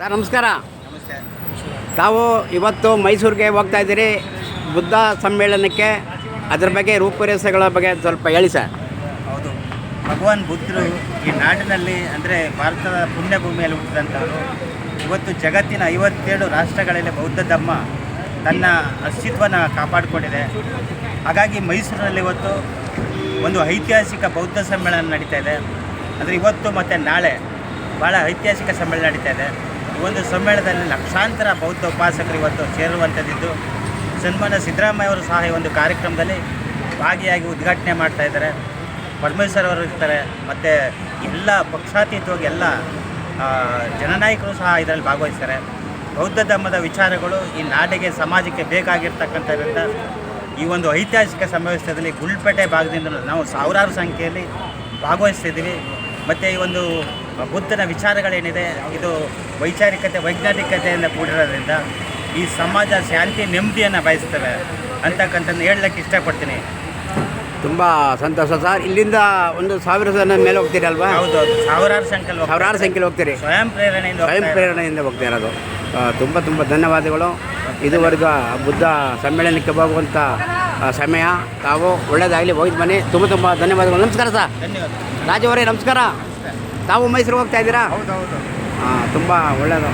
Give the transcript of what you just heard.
Sir ನಮಸ್ಕಾರ. ತಾವು ಇವತ್ತು ಮೈಸೂರಿಗೆ ಹೋಗ್ತಾ ಇದ್ದೀರಿ. ಬುದ್ಧ ಸಮ್ಮೇಳನಕ್ಕೆ ಅದರ ಬಗ್ಗೆ ರೂಪುರೇಷೆಗಳ ಬಗ್ಗೆ ಸ್ವಲ್ಪ ಹೇಳಿ ಸರ್. ಹೌದು. ಭಗವಾನ್ ಬುದ್ಧರು ಈ ನಾಡಿನಲ್ಲಿ ಅಂದರೆ ಭಾರತದ ಪುಣ್ಯಭೂಮಿಯಲ್ಲಿ ಹುಟ್ಟಿದಂಥವರು. ಇವತ್ತು ಜಗತ್ತಿನ ಐವತ್ತೇಳು ರಾಷ್ಟ್ರಗಳಲ್ಲಿ ಬೌದ್ಧ ಧರ್ಮ ತನ್ನ ಅಸ್ತಿತ್ವನ ಕಾಪಾಡಿಕೊಂಡಿದೆ. ಹಾಗಾಗಿ ಮೈಸೂರಿನಲ್ಲಿ ಇವತ್ತು ಒಂದು ಐತಿಹಾಸಿಕ ಬೌದ್ಧ ಸಮ್ಮೇಳನ ನಡೀತಾ ಇದೆ. ಅಂದರೆ ಇವತ್ತು ಮತ್ತು ನಾಳೆ ಭಾಳ ಐತಿಹಾಸಿಕ ಸಮ್ಮೇಳನ ನಡೀತಾ ಇದೆ. ಈ ಒಂದು ಸಮ್ಮೇಳನದಲ್ಲಿ ಲಕ್ಷಾಂತರ ಬೌದ್ಧ ಉಪಾಸಕರು ಇವತ್ತು ಸೇರುವಂಥದ್ದಿದ್ದು. ಸನ್ಮಾನ ಸಿದ್ದರಾಮಯ್ಯ ಅವರು ಸಹ ಈ ಒಂದು ಕಾರ್ಯಕ್ರಮದಲ್ಲಿ ಭಾಗಿಯಾಗಿ ಉದ್ಘಾಟನೆ ಮಾಡ್ತಾ ಇದ್ದಾರೆ. ಪರಮೇಶ್ವರ್ ಅವರು ಇರ್ತಾರೆ, ಮತ್ತು ಎಲ್ಲ ಪಕ್ಷಾತೀತವಾಗಿ ಎಲ್ಲ ಜನನಾಯಕರು ಸಹ ಇದರಲ್ಲಿ ಭಾಗವಹಿಸ್ತಾರೆ. ಬೌದ್ಧ ಧರ್ಮದ ವಿಚಾರಗಳು ಈ ನಾಡಿಗೆ ಸಮಾಜಕ್ಕೆ ಬೇಕಾಗಿರ್ತಕ್ಕಂಥದ್ರಿಂದ ಈ ಒಂದು ಐತಿಹಾಸಿಕ ಸಮಾವೇಶದಲ್ಲಿ ಗುಳ್ಪೇಟೆ ಭಾಗದಿಂದ ನಾವು ಸಾವಿರಾರು ಸಂಖ್ಯೆಯಲ್ಲಿ ಭಾಗವಹಿಸ್ತಿದ್ದೀವಿ. ಮತ್ತು ಈ ಒಂದು ಬುದ್ಧನ ವಿಚಾರಗಳೇನಿದೆ ಇದು ವೈಚಾರಿಕತೆ ವೈಜ್ಞಾನಿಕತೆಯಿಂದ ಕೂಡಿರೋದ್ರಿಂದ ಈ ಸಮಾಜ ಶಾಂತಿ ನೆಮ್ಮದಿಯನ್ನು ಬಯಸ್ತವೆ ಅಂತಕ್ಕಂಥದ್ದು ಹೇಳಲಿಕ್ಕೆ ಇಷ್ಟಪಡ್ತೀನಿ. ತುಂಬ ಸಂತೋಷ ಸರ್. ಇಲ್ಲಿಂದ ಒಂದು ಸಾವಿರ ಜನ ಮೇಲೆ ಹೋಗ್ತೀರಿ ಅಲ್ವಾ? ಹೌದು ಸಾವಿರಾರು ಸಂಖ್ಯೆ. ಸಾವಿರಾರು ಸಂಖ್ಯೆಯಲ್ಲಿ ಹೋಗ್ತೀರಿ. ಸ್ವಯಂ ಪ್ರೇರಣೆಯಿಂದ ಸ್ವಯಂ ಪ್ರೇರಣೆಯಿಂದ ಹೋಗ್ತಾ ಇರೋದು. ತುಂಬ ತುಂಬ ಧನ್ಯವಾದಗಳು. ಇದುವರೆಗೂ ಬುದ್ಧ ಸಮ್ಮೇಳನಕ್ಕೆ ಹೋಗುವಂಥ ಸಮಯ ತಾವು ಒಳ್ಳೆಯದಾಗಲಿ ಹೋಗಿದ್ದು ಬನ್ನಿ ತುಂಬ ತುಂಬ ಧನ್ಯವಾದಗಳು. ನಮಸ್ಕಾರ ಸರ್. ಧನ್ಯವಾದ ರಾಜವರೇ ನಮಸ್ಕಾರ. ತಾವು ಮೈಸೂರಿಗೆ ಹೋಗ್ತಾ ಇದ್ದೀರಾ? ಹೌದು ಹೌದು. ಹಾಂ ತುಂಬ ಒಳ್ಳೆಯದು